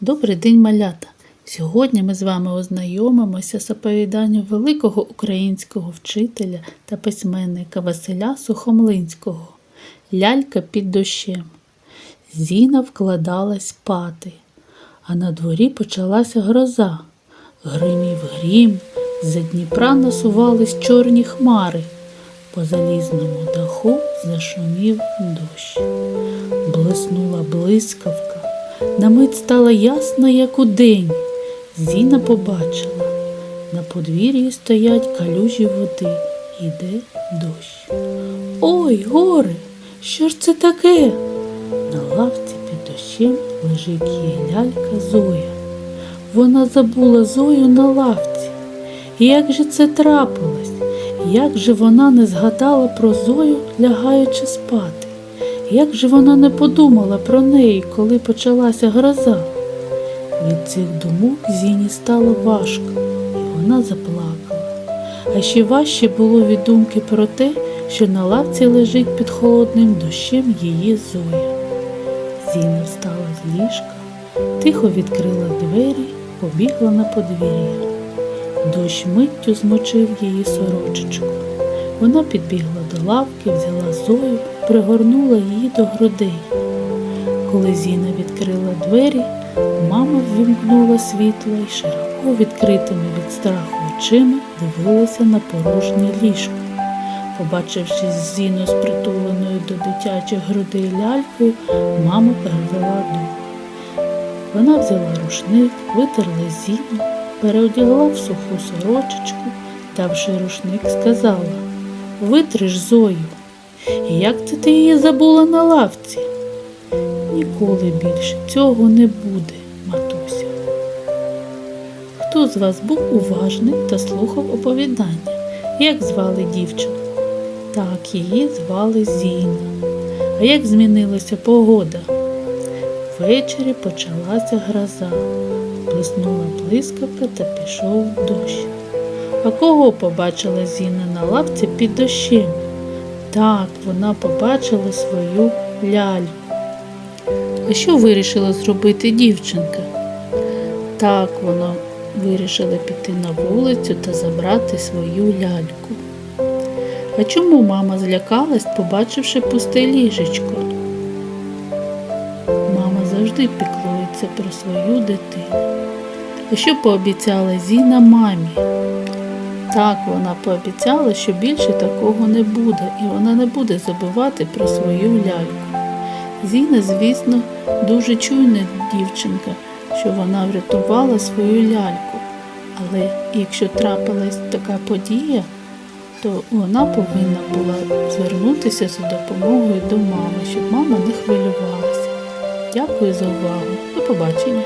Добрий день, малята! Сьогодні ми з вами ознайомимося з оповіданням великого українського вчителя та письменника Василя Сухомлинського Лялька під дощем. Зіна вкладалась спати, а на дворі почалася гроза. Гримів грім, з-за Дніпра насувались чорні хмари. По залізному даху зашумів дощ. Блиснула блискавка. На мить стало ясно, як удень. Зіна побачила. На подвір'ї стоять калюжі води. Іде дощ. Ой, горе, що ж це таке? На лавці під дощем лежить її лялька Зоя. Вона забула Зою на лавці. Як же це трапилось? Як же вона не згадала про Зою, лягаючи спати? Як же вона не подумала про неї, коли почалася гроза? Від цих думок Зіні стало важко, і вона заплакала. А ще важче було від думки про те, що на лавці лежить під холодним дощем її Зоя. Зіна встала з ліжка, тихо відкрила двері, побігла на подвір'я. Дощ миттю змочив її сорочечку. Вона підбігла до лавки, взяла Зою, пригорнула її до грудей. Коли Зіна відкрила двері, мама ввімкнула світло і широко відкритими від страху очима дивилася на порожнє ліжко. Побачивши Зіну з притуленою до дитячих грудей лялькою, мама перевела дух. Вона взяла рушник, витерла Зіну, переодягла в суху сорочечку, давши рушник, сказала Витриш Зою. Як це ти її забула на лавці? Ніколи більше цього не буде, матуся. Хто з вас був уважний та слухав оповідання? Як звали дівчину? Так, її звали Зіна. А як змінилася погода? Ввечері почалася гроза, блиснула блискавка та пішов дощ. А кого побачила Зіна на лавці під дощем? Так, вона побачила свою ляльку. А що вирішила зробити дівчинка? Так, вона вирішила піти на вулицю та забрати свою ляльку. А чому мама злякалась, побачивши пусте ліжечко? Мама завжди піклується про свою дитину. А що пообіцяла Зіна мамі? Так, вона пообіцяла, що більше такого не буде, і вона не буде забувати про свою ляльку. Зіна, звісно, дуже чуйна дівчинка, що вона врятувала свою ляльку. Але якщо трапилась така подія, то вона повинна була звернутися за допомогою до мами, щоб мама не хвилювалася. Дякую за увагу. До побачення.